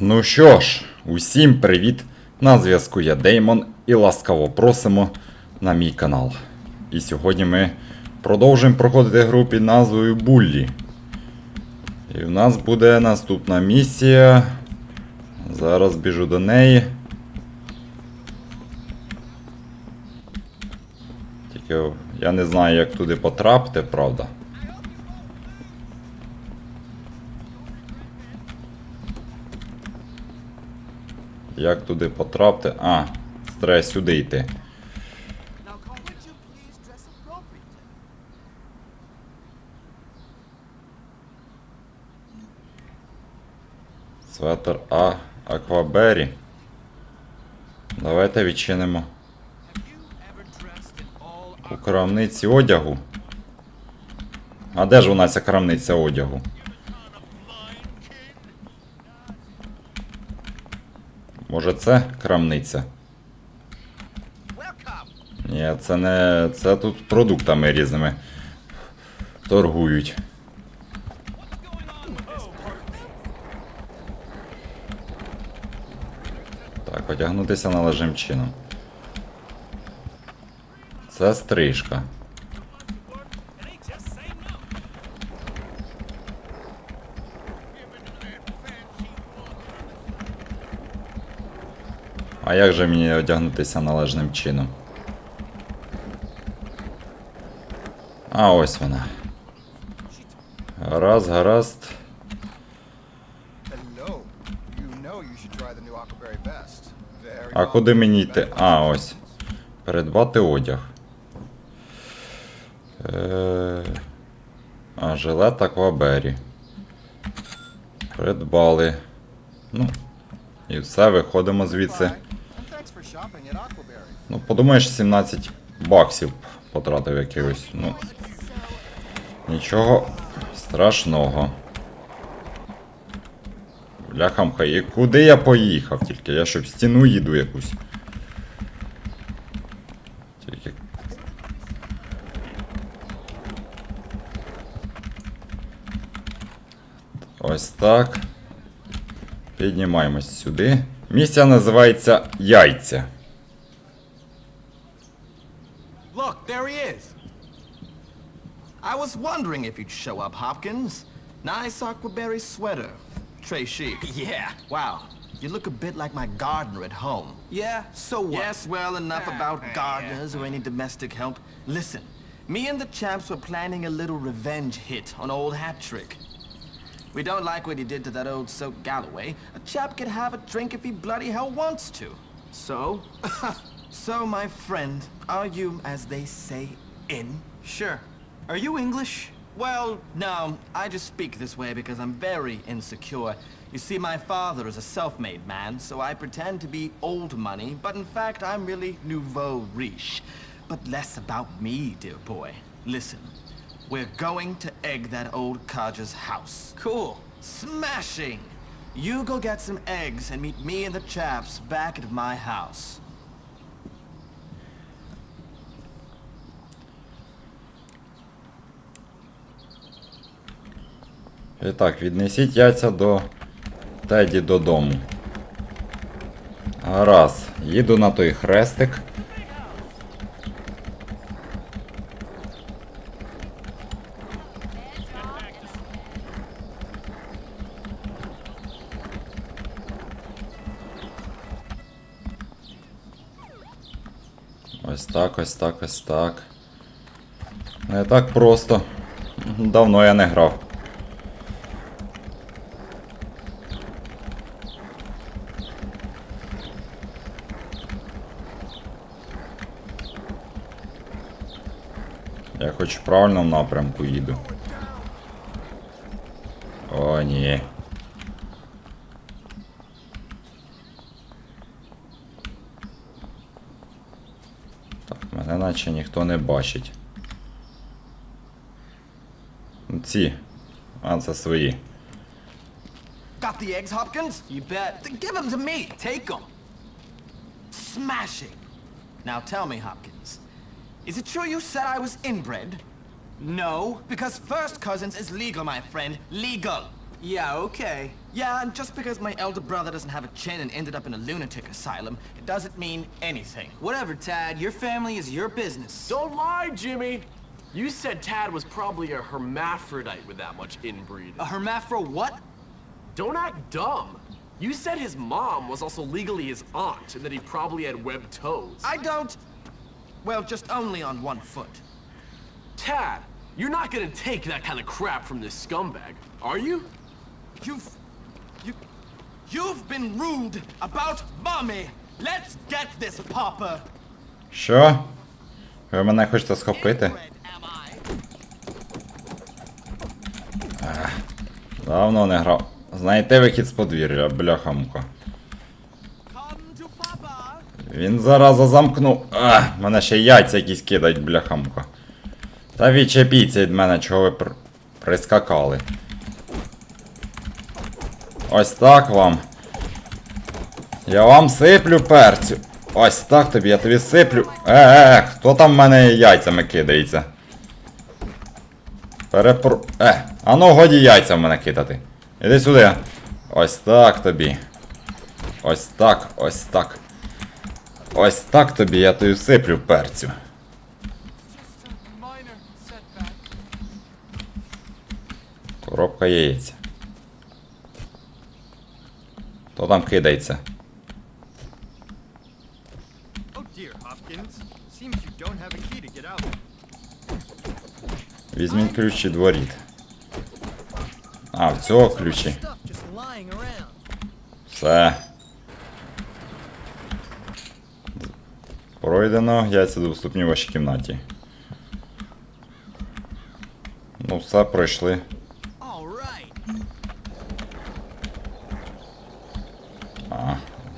Ну що ж, усім привіт! На зв'язку я Деймон і ласкаво просимо на мій канал. І сьогодні ми продовжуємо проходити гру під назвою Буллі. І в нас буде наступна місія. Зараз біжу до неї. Тільки я не знаю, як туди потрапити, правда. Як туди потрапити? А, треба сюди йти. Светер А. Аквабері. Давайте відчинимо. У крамниці одягу. А де ж у нас ця крамниця одягу? Може це крамниця? Ні, це не. Це тут продуктами різними торгують. Так, одягнутися належним чином. Це стрижка. А як же мені одягнутися належним чином? А ось вона. Гаразд, гаразд. А куди мені йти? А, ось. Передбати одяг. Е... А, жилет Аквабері. Придбали. Ну. І все, виходимо звідси. Ну, подумаєш, 17 баксів потратив якихось. Ну. Нічого страшного. Бляхамха, і куди я поїхав тільки? Я що в стіну їду якусь. Тільки. Ось так. Піднімаємось сюди. Місія називається Яйця. Look, there he is. I was wondering if you'd show up, Hopkins. Nice aquaberry sweater. Trey chic. Yeah. Wow. You look a bit like my gardener at home. Yeah, so what? Yes, well, enough about gardeners or any domestic help. Listen, me and the chaps were planning a little revenge hit on old Hattrick. We don't like what he did to that old soak Galloway. A chap can have a drink if he bloody hell wants to. So? so, my friend, are you, as they say, in? Sure. Are you English? Well, no, I just speak this way because I'm very insecure. You see, my father is a self-made man, so I pretend to be old money, but in fact, I'm really nouveau riche. But less about me, dear boy. Listen, we're going to egg that old codger's house. Cool. Smashing! You go get some eggs and meet me and the chaps back at my house. І так, віднесіть яйця до Теді додому. Гаразд, їду на той хрестик. Ось так, ось так, ось так. Не так просто. Давно я не грав. Я хоч в правильному напрямку їду. О, ні. наче ніхто не бачить. Ну, Ці. А, це свої. Got the eggs, Hopkins? You bet. Then give them to me. Take them. Smashing. Now tell me, Hopkins, is it true you said I was inbred? No. Because first cousins is legal, my friend. Legal. Yeah, okay. Yeah, and just because my elder brother doesn't have a chin and ended up in a lunatic asylum, it doesn't mean anything. Whatever, Tad. Your family is your business. Don't lie, Jimmy. You said Tad was probably a hermaphrodite with that much inbreed. A hermaphro what? Don't act dumb. You said his mom was also legally his aunt and that he probably had webbed toes. I don't... Well, just only on one foot. Tad, you're not gonna take that kind of crap from this scumbag, are you? You've... You... You've been rude about mommy! Let's get this, Papa! Що? Ви мене хочете схопити? Давно не грав. Знайти вихід з подвір'я, Papa! Він зараза замкнув. А, мене ще яйця якісь кидають, бляха-муха. Та відчепіться від мене, чого ви пр... прискакали. Ось так вам. Я вам сиплю перцю. Ось так тобі, я тобі сиплю. Е, е, е, хто там в мене яйцями кидається? Перепро... Е, а ну годі яйця в мене кидати. Іди сюди. Ось так тобі. Ось так, ось так. Ось так тобі я тобі сиплю перцю. Коробка яєць. To get out. Візьміть ключ від воріт. А, в цього ключі. Все. Пройдено, яйця доступні в вашій кімнаті. Ну, все, пройшли.